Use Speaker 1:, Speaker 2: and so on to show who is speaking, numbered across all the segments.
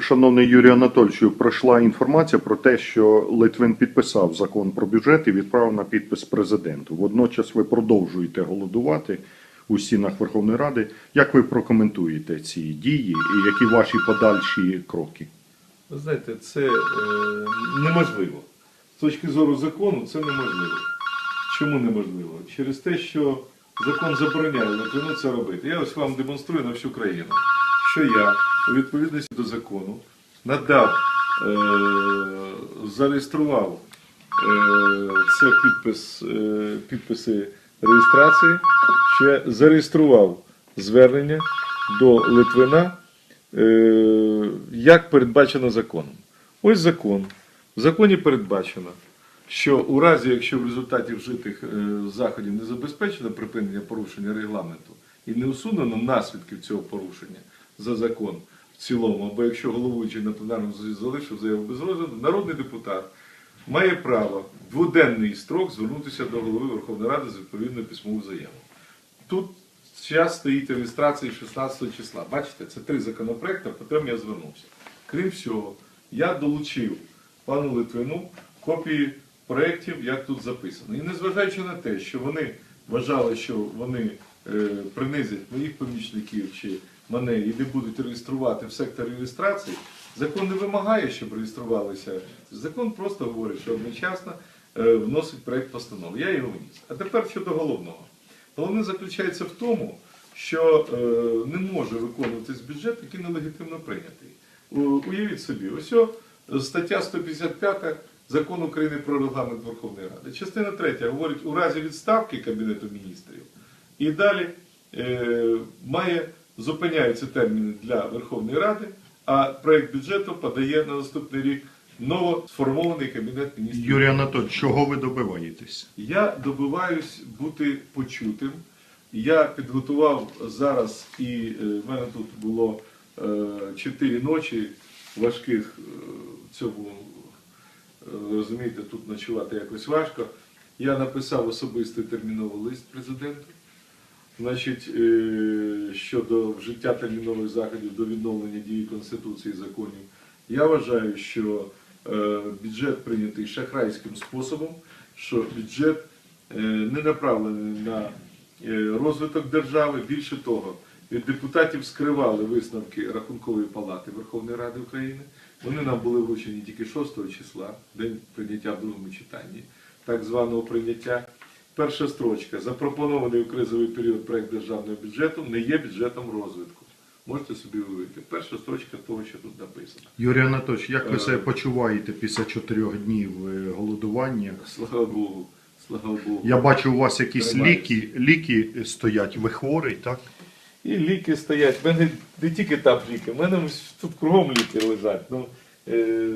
Speaker 1: Шановний Юрій Анатольовичу, пройшла інформація про те, що Литвин підписав закон про бюджет і відправив на підпис президенту. Водночас ви продовжуєте голодувати у стінах Верховної Ради. Як ви прокоментуєте ці дії і які ваші подальші кроки?
Speaker 2: Ви знаєте, це е, неможливо. З точки зору закону це неможливо. Чому неможливо? Через те, що закон забороняє Литвину це робити. Я ось вам демонструю на всю країну, що я у відповідності до закону надав, е, зареєстрував е, це підпис, е, підписи реєстрації, я зареєстрував звернення до Литвина як передбачено законом. Ось закон. В законі передбачено, що у разі, якщо в результаті вжитих заходів не забезпечено припинення порушення регламенту і не усунено наслідків цього порушення за закон в цілому, або якщо головуючий на пленарному залишив заяву без розгляду, народний депутат має право в дводенний строк звернутися до голови Верховної Ради з відповідною письмовою заявою. Тут час стоїть реєстрації 16 числа. Бачите, це три законопроекти, по яким я звернувся. Крім всього, я долучив пану Литвину копії проєктів, як тут записано. І незважаючи на те, що вони вважали, що вони е, принизять моїх помічників чи мене і не будуть реєструвати в секторі реєстрації, закон не вимагає, щоб реєструвалися. Закон просто говорить, що одночасно е, вносить проєкт постанови. Я його вніс. А тепер щодо головного. Головне заключається в тому, що е, не може виконуватись бюджет, який нелегітимно прийнятий. Уявіть собі, ось стаття 155 Закону України про регламент Верховної Ради. Частина 3 говорить, у разі відставки Кабінету міністрів і далі е, має зупиняються терміни для Верховної Ради, а проєкт бюджету подає на наступний рік ново сформований Кабінет міністрів.
Speaker 1: Юрій Анатольович, чого ви добиваєтесь?
Speaker 2: Я добиваюсь бути почутим. Я підготував зараз, і е, в мене тут було е, чотири ночі важких е, цьому, розумієте, тут ночувати якось важко. Я написав особистий терміновий лист президенту. Значить, е, щодо вжиття термінових заходів до відновлення дії Конституції і законів, я вважаю, що е, бюджет прийнятий шахрайським способом, що бюджет е, не направлений на розвиток держави. Більше того, від депутатів скривали висновки Рахункової палати Верховної Ради України. Вони нам були вручені тільки 6 числа, день прийняття в другому читанні, так званого прийняття. Перша строчка. Запропонований у кризовий період проект державного бюджету не є бюджетом розвитку. Можете собі уявити. Перша строчка того, що тут написано.
Speaker 1: Юрій Анатольович, як ви
Speaker 2: Е.
Speaker 1: себе почуваєте після чотирьох днів е, голодування?
Speaker 2: Слава Богу, слава Богу.
Speaker 1: Я бачу, у вас якісь ліки, ліки стоять. Ви хворий, так?
Speaker 2: І ліки стоять. В мене не тільки там ліки, в мене тут кругом ліки лежать. Ну, е,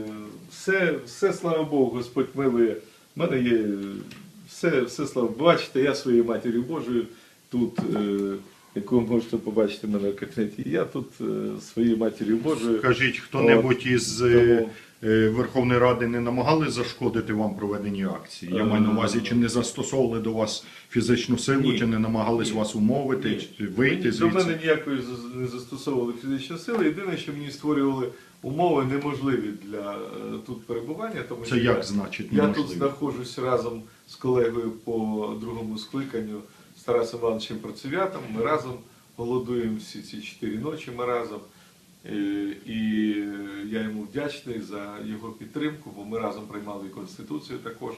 Speaker 2: все, все, слава Богу, Господь милує. В мене є все, все слава Бачите, я своєю матір'ю Божою тут, е, яку ви можете побачити в мене в кабінеті. Я тут е, своєю матір'ю Божою.
Speaker 1: Скажіть, хто-небудь із е,
Speaker 2: Тому-
Speaker 1: Верховної Ради не намагали зашкодити вам проведенні акції? Я маю на увазі, чи не застосовували до вас фізичну силу,
Speaker 2: Ні.
Speaker 1: чи не намагались вас умовити,
Speaker 2: Ні.
Speaker 1: чи вийти
Speaker 2: Мені- До мене ніякої не застосовували фізичної сили. Єдине, що мені створювали умови неможливі для е, тут перебування. Тому
Speaker 1: Це
Speaker 2: що
Speaker 1: як
Speaker 2: я-
Speaker 1: значить
Speaker 2: Я тут знаходжусь разом з колегою по другому скликанню з Тарасом Івановичем Працевятом. Ми разом голодуємо всі ці чотири ночі. Ми разом. Е, І я йому вдячний за його підтримку, бо ми разом приймали і Конституцію також.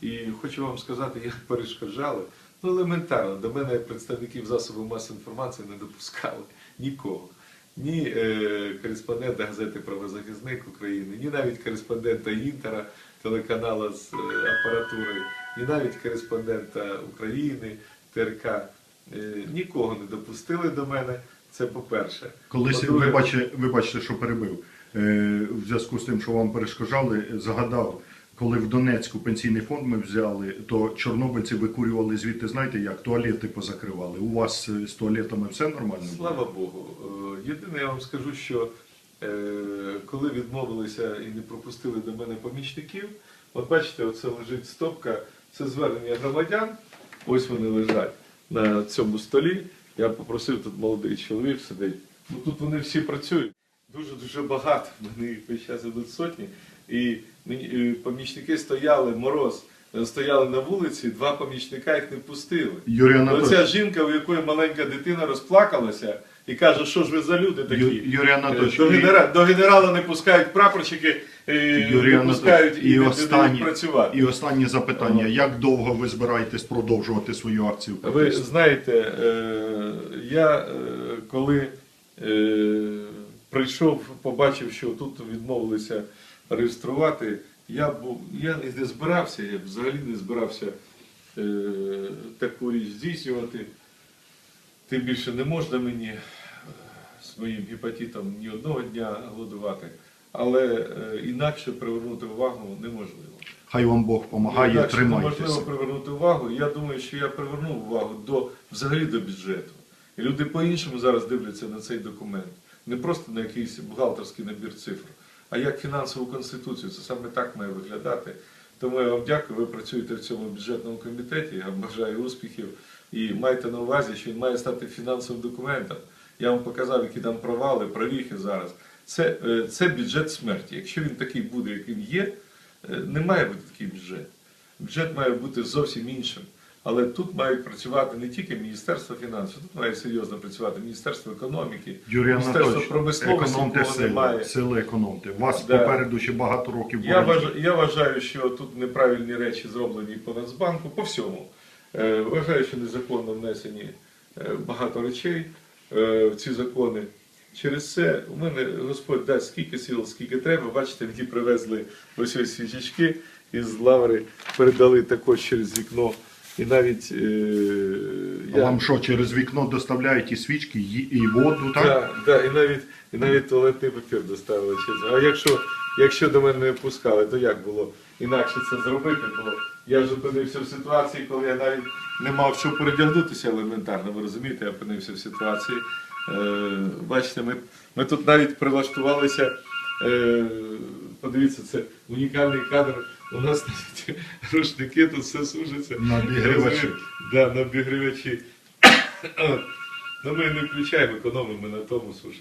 Speaker 2: І хочу вам сказати, як перешкоджали. Ну, елементарно, до мене представників засобів масової інформації не допускали нікого. Ні е, кореспондента газети Правозахисник України, ні навіть кореспондента Інтера, телеканала з е, апаратури, ні навіть кореспондента України, ТРК. Е, нікого не допустили до мене. Це по-перше.
Speaker 1: Колись
Speaker 2: По-друге,
Speaker 1: ви бачите, що перебив. Е, В зв'язку з тим, що вам перешкоджали, згадав, коли в Донецьку пенсійний фонд ми взяли, то чорнобильці викурювали звідти, знаєте як, туалети позакривали. У вас е, з туалетами все нормально?
Speaker 2: Слава Богу. Е, Єдине, я вам скажу, що коли відмовилися і не пропустили до мене помічників, от бачите, оце лежить стопка, це звернення громадян. Ось вони лежать на цьому столі. Я попросив тут молодий чоловік сидить. Ну тут вони всі працюють. дуже дуже багато. Вони весь час ідуть сотні. І е, помічники стояли, мороз, е, стояли на вулиці, два помічника їх не пустили.
Speaker 1: Юрій
Speaker 2: Оця жінка, у якої маленька дитина розплакалася і каже, що ж ви за люди такі?
Speaker 1: Ю- Юрій Анатольович,
Speaker 2: До,
Speaker 1: і-
Speaker 2: до генерала не пускають прапорщики, е,
Speaker 1: Юрій
Speaker 2: не пускають і,
Speaker 1: і
Speaker 2: не- не працювати.
Speaker 1: і останнє запитання.
Speaker 2: Ага.
Speaker 1: Як довго ви збираєтесь продовжувати свою акцію?
Speaker 2: Ви знаєте, е, я е, коли е, прийшов, побачив, що тут відмовилися реєструвати, я був, я не збирався, я взагалі не збирався е, таку річ здійснювати. Тим більше не можна мені е, з моїм гепатитом ні одного дня голодувати, але е, інакше привернути увагу неможливо.
Speaker 1: Хай вам Бог допомагає, тримайтеся.
Speaker 2: неможливо привернути увагу. Я думаю, що я привернув увагу до взагалі до бюджету. І люди по-іншому зараз дивляться на цей документ. Не просто на якийсь бухгалтерський набір цифр, а як фінансову конституцію. Це саме так має виглядати. Тому я вам дякую, ви працюєте в цьому бюджетному комітеті. Я вам бажаю успіхів і майте на увазі, що він має стати фінансовим документом. Я вам показав, які там провали, провіхи зараз. Це, е, це бюджет смерті. Якщо він такий буде, як він є, е, не має бути такий бюджет. Бюджет має бути зовсім іншим. Але тут мають працювати не тільки Міністерство фінансів, тут має серйозно працювати Міністерство економіки,
Speaker 1: Юрій
Speaker 2: Міністерство промисловості,
Speaker 1: сили,
Speaker 2: немає.
Speaker 1: сили економте. У вас
Speaker 2: Да.
Speaker 1: попереду ще багато років
Speaker 2: Я вважаю, я вважаю, що тут неправильні речі зроблені по Нацбанку, по всьому. Е, Вважаю, що незаконно внесені е, багато речей е, в ці закони. Через це у мене Господь дасть скільки сил, скільки треба. Бачите, мені привезли ось ось свічечки із лаври, передали також через вікно. І навіть е,
Speaker 1: А Вам що, через вікно доставляють і свічки, і, і воду, так?
Speaker 2: Да, да, і навіть, і навіть туалетний папір доставили. А якщо, якщо до мене не пускали, то як було інакше це зробити? Бо я ж опинився в ситуації, коли я навіть не мав що передягнутися елементарно. Ви розумієте, я опинився в ситуації. Е, бачите, ми, ми тут навіть прилаштувалися. Е, подивіться, це унікальний кадр. У нас навіть рушники тут все сужиться.
Speaker 1: На обігрівачі.
Speaker 2: Да, на обігрівачі. Ну, ми не включаємо, економимо на тому суші.